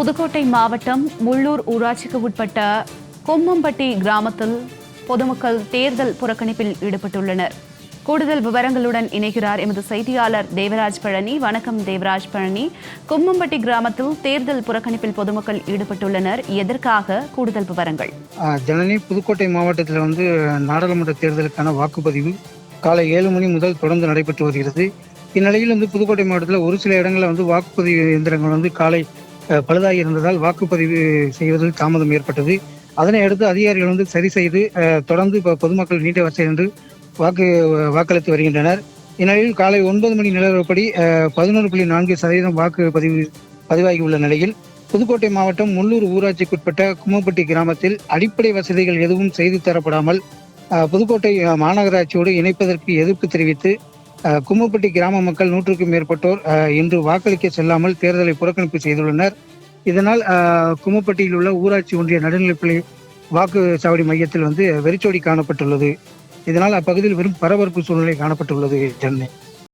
புதுக்கோட்டை மாவட்டம் முள்ளூர் ஊராட்சிக்கு உட்பட்ட கொம்மம்பட்டி கிராமத்தில் பொதுமக்கள் தேர்தல் புறக்கணிப்பில் ஈடுபட்டுள்ளனர். கூடுதல் விவரங்களுடன் இணைகிறார் எமது செய்தியாளர் தேவராஜ் பழனி. வணக்கம் தேவராஜ் பழனி. கொம்மம்பட்டி கிராமத்தில் தேர்தல் புறக்கணிப்பில் பொதுமக்கள் ஈடுபட்டுள்ளனர். எதற்காக? கூடுதல் விவரங்கள். ஜனனி புதுக்கோட்டை மாவட்டத்தில் வந்து நாடாளுமன்ற தேர்தலுக்கான வாக்குப்பதிவு காலை ஏழு மணி முதல் தொடர்ந்து நடைபெற்று வருகிறது. இந்நிலையில் வந்து புதுக்கோட்டை மாவட்டத்தில் ஒரு சில இடங்களில் வந்து வாக்குப்பதிவு இயந்திரங்கள் வந்து காலை பழுதாகி இருந்ததால் வாக்குப்பதிவு செய்வதில் தாமதம் ஏற்பட்டது. அதனை அடுத்து அதிகாரிகள் வந்து சரி செய்து தொடர்ந்து இப்போ பொதுமக்கள் நீண்ட வரிசை என்று வாக்கு வாக்களித்து வருகின்றனர். இந்நிலையில் காலை ஒன்பது மணி நிலவரப்படி பதினொன்று புள்ளி நான்கு சதவீதம் வாக்குப்பதிவு பதிவாகியுள்ள நிலையில் புதுக்கோட்டை மாவட்டம் முள்ளூர் ஊராட்சிக்குட்பட்ட கும்மப்பட்டி கிராமத்தில் அடிப்படை வசதிகள் எதுவும் செய்து தரப்படாமல் புதுக்கோட்டை மாநகராட்சியோடு இணைப்பதற்கு எதிர்ப்பு தெரிவித்து கும்மப்பட்டி கிராம மக்கள் நூற்றுக்கும் மேற்பட்டோர் இன்று வாக்களிக்க செல்லாமல் தேர்தலை புறக்கணிப்பு செய்துள்ளனர். இதனால் கும்மப்பட்டியில் உள்ள ஊராட்சி ஒன்றிய நடுநிலைப்பள்ளி வாக்குச்சாவடி மையத்தில் வந்து வெறிச்சோடி காணப்பட்டுள்ளது. இதனால் அப்பகுதியில் வெறும் பரபரப்பு சூழ்நிலை காணப்பட்டுள்ளது சென்னை.